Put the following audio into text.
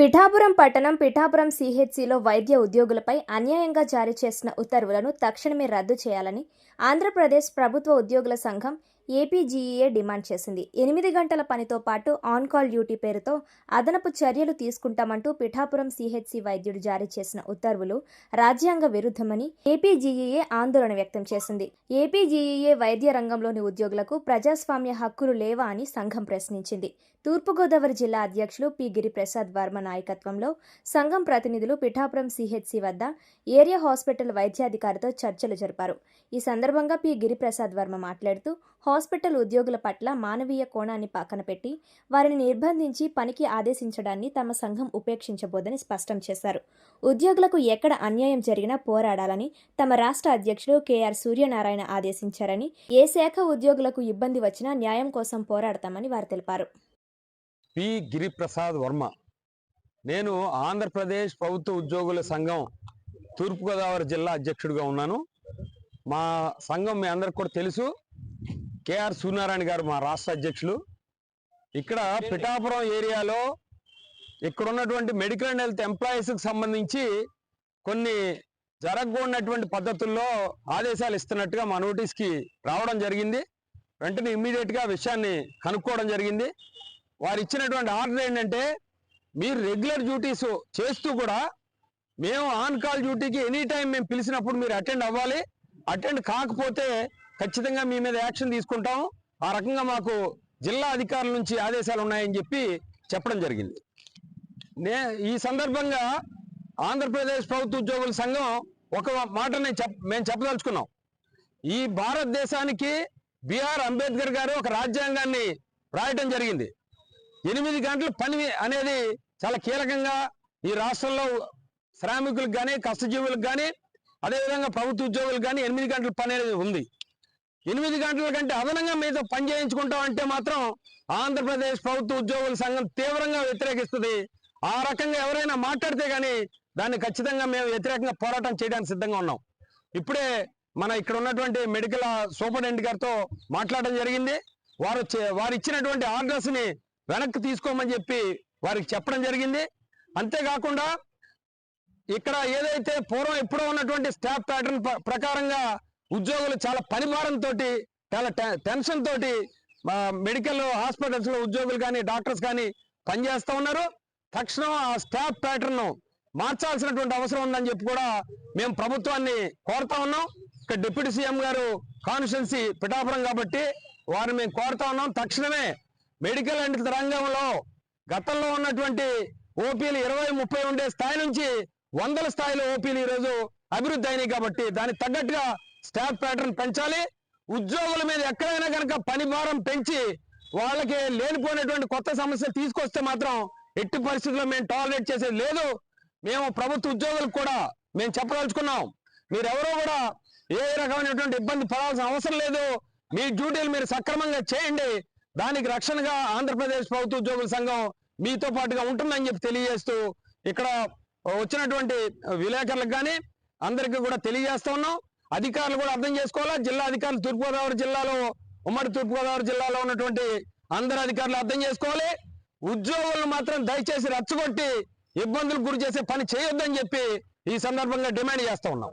పిఠాపురం పట్టణం పిఠాపురం సిహెచ్సిలో వైద్య ఉద్యోగులపై అన్యాయంగా జారీ చేసిన ఉత్తర్వులను తక్షణమే రద్దు చేయాలని ఆంధ్రప్రదేశ్ ప్రభుత్వ ఉద్యోగుల సంఘం ఏపీజీఈఏ డిమాండ్ చేసింది. ఎనిమిది గంటల పనితో పాటు ఆన్ కాల్ డ్యూటీ పేరుతో అదనపు చర్యలు తీసుకుంటామంటూ పిఠాపురం సిహెచ్సి వైద్యుడు జారీ చేసిన ఉత్తర్వులు రాజ్యాంగ విరుద్ధమని ఏపీజీఈఏ ఆందోళన వ్యక్తం చేసింది. ఏపీజీఈఏ వైద్య రంగంలోని ఉద్యోగులకు ప్రజాస్వామ్య హక్కులు లేవా అని సంఘం ప్రశ్నించింది. తూర్పుగోదావరి జిల్లా అధ్యక్షులు పి గిరిప్రసాద్ వర్మ నాయకత్వంలో సంఘం ప్రతినిధులు పిఠాపురం సిహెచ్సి వద్ద ఏరియా హాస్పిటల్ వైద్యాధికారితో చర్చలు జరిపారు. ఈ సందర్భంగా పి గిరిప్రసాద్ వర్మ మాట్లాడుతూ హాస్పిటల్ ఉద్యోగుల పట్ల మానవీయ కోణాన్ని పక్కన పెట్టి వారిని నిర్బంధించి పనికి ఆదేశించడాన్ని తమ సంఘం ఉపేక్షించబోదని స్పష్టం చేశారు. ఉద్యోగులకు ఎక్కడ అన్యాయం జరిగినా పోరాడాలని తమ రాష్ట్ర అధ్యక్షుడు కెఆర్ సూర్యనారాయణ ఆదేశించారని ఏ శాఖ ఉద్యోగులకు ఇబ్బంది వచ్చినా న్యాయం కోసం పోరాడతామని వారు తెలిపారు. పి. గిరిప్రసాద్ వర్మ నేను ఆంధ్రప్రదేశ్ ప్రభుత్వ ఉద్యోగుల సంఘం తూర్పుగోదావరి జిల్లా అధ్యక్షుడిగా ఉన్నాను. మా సంఘం మీ అందరికి కూడా తెలుసు. కేఆర్ సూర్యనారాయణ గారు మా రాష్ట్ర అధ్యక్షులు. ఇక్కడ పిఠాపురం ఏరియాలో ఇక్కడ ఉన్నటువంటి మెడికల్ అండ్ హెల్త్ ఎంప్లాయీస్కి సంబంధించి కొన్ని జరగకూడనటువంటి పద్ధతుల్లో ఆదేశాలు ఇస్తున్నట్టుగా మా నోటీస్కి రావడం జరిగింది. వెంటనే ఇమ్మీడియట్గా విషయాన్ని కనుక్కోవడం జరిగింది. వారు ఇచ్చినటువంటి ఆర్డర్ ఏంటంటే మీరు రెగ్యులర్ డ్యూటీస్ చేస్తూ కూడా మేము ఆన్ కాల్ డ్యూటీకి ఎనీ టైం మేము పిలిచినప్పుడు మీరు అటెండ్ అవ్వాలి. అటెండ్ కాకపోతే ఖచ్చితంగా మీ మీద యాక్షన్ తీసుకుంటాం ఆ రకంగా మాకు జిల్లా అధికారుల నుంచి ఆదేశాలు ఉన్నాయని చెప్పి చెప్పడం జరిగింది. నే ఈ సందర్భంగా ఆంధ్రప్రదేశ్ ప్రభుత్వ ఉద్యోగుల సంఘం ఒక మాట నేను చెప్ మేము చెప్పదలుచుకున్నాం. ఈ భారతదేశానికి బిఆర్ అంబేద్కర్ గారు ఒక రాజ్యాంగాన్ని రాయటం జరిగింది. ఎనిమిది గంటల పని అనేది చాలా కీలకంగా ఈ రాష్ట్రంలో శ్రామికులకు కానీ కష్టజీవులకు కానీ అదేవిధంగా ప్రభుత్వ ఉద్యోగులకు కానీ ఎనిమిది గంటల పని అనేది ఉంది. ఎనిమిది గంటల కంటే అదనంగా మీతో పని చేయించుకుంటాం అంటే మాత్రం ఆంధ్రప్రదేశ్ ప్రభుత్వ ఉద్యోగుల సంఘం తీవ్రంగా వ్యతిరేకిస్తుంది. ఆ రకంగా ఎవరైనా మాట్లాడితే కానీ దాన్ని ఖచ్చితంగా మేము వ్యతిరేకంగా పోరాటం చేయడానికి సిద్ధంగా ఉన్నాం. ఇప్పుడే మన ఇక్కడ ఉన్నటువంటి మెడికల్ సూపరింటెండెంట్ గారితో మాట్లాడడం జరిగింది. వారు వారు ఇచ్చినటువంటి ఆర్డర్స్ని వెనక్కి తీసుకోమని చెప్పి వారికి చెప్పడం జరిగింది. అంతేకాకుండా ఇక్కడ ఏదైతే పూర్వం ఎప్పుడో ఉన్నటువంటి స్టాఫ్ ప్యాటర్న్ ప్రకారంగా ఉద్యోగులు చాలా పనిభారంతో చాలా టెన్షన్ తోటి మెడికల్ హాస్పిటల్స్లో ఉద్యోగులు కానీ డాక్టర్స్ కానీ పనిచేస్తూ ఉన్నారు. తక్షణం ఆ స్టాఫ్ ప్యాటర్న్ మార్చాల్సినటువంటి అవసరం ఉందని చెప్పి కూడా మేము ప్రభుత్వాన్ని కోరుతా ఉన్నాం. ఇక్కడ deputy CM garu constituency Pithapuram కాబట్టి వారిని మేము కోరుతా ఉన్నాం. తక్షణమే మెడికల్ అండ్ రంగంలో గతంలో ఉన్నటువంటి ఓపీలు ఇరవై ముప్పై ఉండే స్థాయి నుంచి వందల స్థాయిలో ఓపీలు ఈరోజు అభివృద్ధి అయినాయి కాబట్టి దానికి తగ్గట్టుగా స్టాఫ్ ప్యాటర్న్ పెంచాలి. ఉద్యోగుల మీద ఎక్కడైనా కనుక పని భారం పెంచి వాళ్ళకి లేనిపోయినటువంటి కొత్త సమస్య తీసుకొస్తే మాత్రం ఎట్టి పరిస్థితుల్లో మేము టాలరేట్ చేసేది లేదు. మేము ప్రభుత్వ ఉద్యోగులకు కూడా మేము చెప్పదలుచుకున్నాం. మీరెవరో కూడా ఏ రకమైనటువంటి ఇబ్బంది పడాల్సిన అవసరం లేదు. మీ డ్యూటీలు మీరు సక్రమంగా చేయండి. దానికి రక్షణగా ఆంధ్రప్రదేశ్ ప్రభుత్వ ఉద్యోగుల సంఘం మీతో పాటుగా ఉంటుందని చెప్పి తెలియజేస్తూ ఇక్కడ వచ్చినటువంటి విలేకరులకు కానీ అందరికీ కూడా తెలియజేస్తా ఉన్నాం. అధికారులు కూడా అర్థం చేసుకోవాలా? జిల్లా అధికారులు తూర్పుగోదావరి జిల్లాలో ఉమ్మడి తూర్పుగోదావరి జిల్లాలో ఉన్నటువంటి అందరు అధికారులు అర్థం చేసుకోవాలి. ఉద్యోగులను మాత్రం దయచేసి రచ్చగొట్టి ఇబ్బందులకు గురి చేసే పని చేయొద్దని చెప్పి ఈ సందర్భంగా డిమాండ్ చేస్తా ఉన్నాం.